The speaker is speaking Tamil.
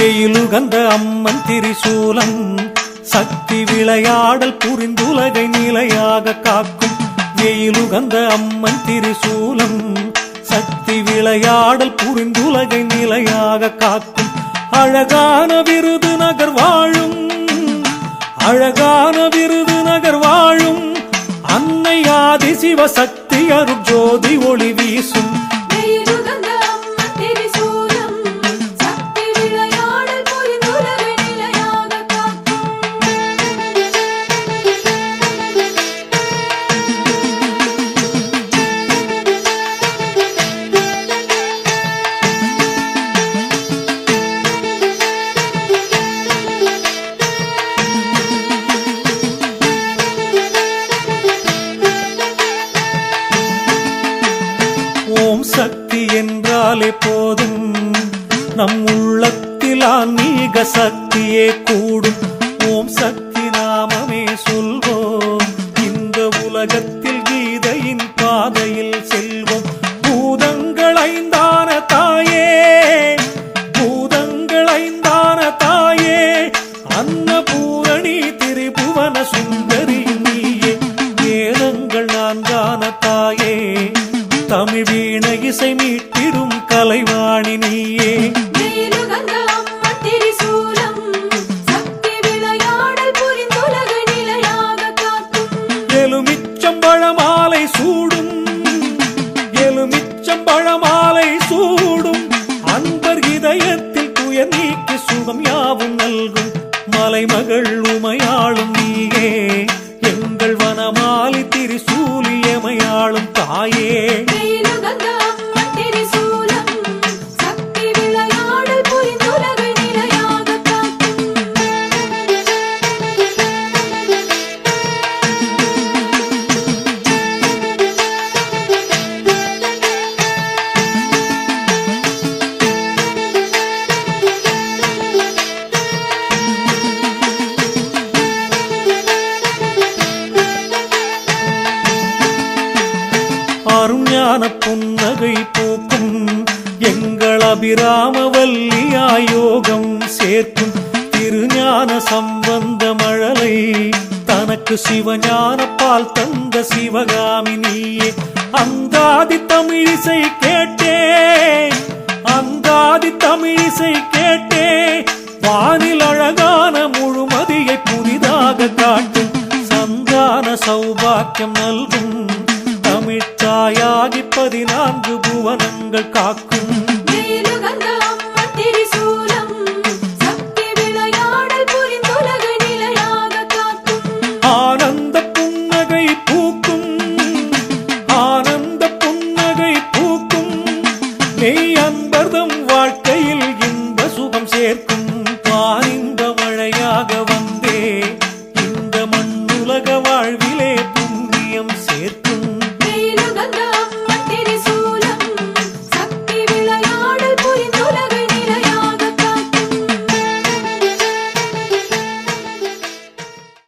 வெயிலுகந்த அம்மன் திரிசூலம் சக்தி விளையாடல் புரிந்துலகை நிலையாக காக்கும் வெயிலுகந்த அம்மன் திரிசூலம் சக்தி விளையாடல் புரிந்துலகை நிலையாக காக்கும். அழகான விருது நகர் வாழும். அழகான விருது நகர் வாழும். அன்னை ஆதி சிவசக்தி அருட்ஜோதி ஒளி வீசும். என்றாலே போதும். நம் உள்ளத்தில் ஆன்மீக சக்தியே கூடும். ஓம் சக்தி நாமமே சொல்வோம். இந்த உலகத்தில் எலுமிச்சம்பழமாலை சூடும் எலுமிச்சம்பழமாலை சூடும். அன்பர் இதயத்தில் துயர் நீக்கி சுகம் யாவும் நல்கும். மலைமகள் உமையாளும் நீயே எங்கள் வனமாலி திரிசூலியமையாளும் தாயே. ஞான புன்னகை பூக்கும். எங்கள் அபிராம வல்லியாயோகம் சேர்க்கும். திருஞான சம்பந்த மழலை தனக்கு சிவஞான பால் தந்த சிவகாமி நீயே. அந்தாதி தமிழிசை கேட்டே அந்தாதி தமிழிசை கேட்டே வானில் அழகான முழுமதியை புதிதாக காட்டும். சந்தான சௌபாக்கியம் நல்கும். தாயாகி பதினான்கு புவனங்கள் காக்கும். ஆனந்த புன்னகை பூக்கும். ஆனந்த புன்னகை பூக்கும். நெய் அன்பர்தம் வாழ்க்கையில் இன்ப சுகம் சேர்க்கும். பாரின்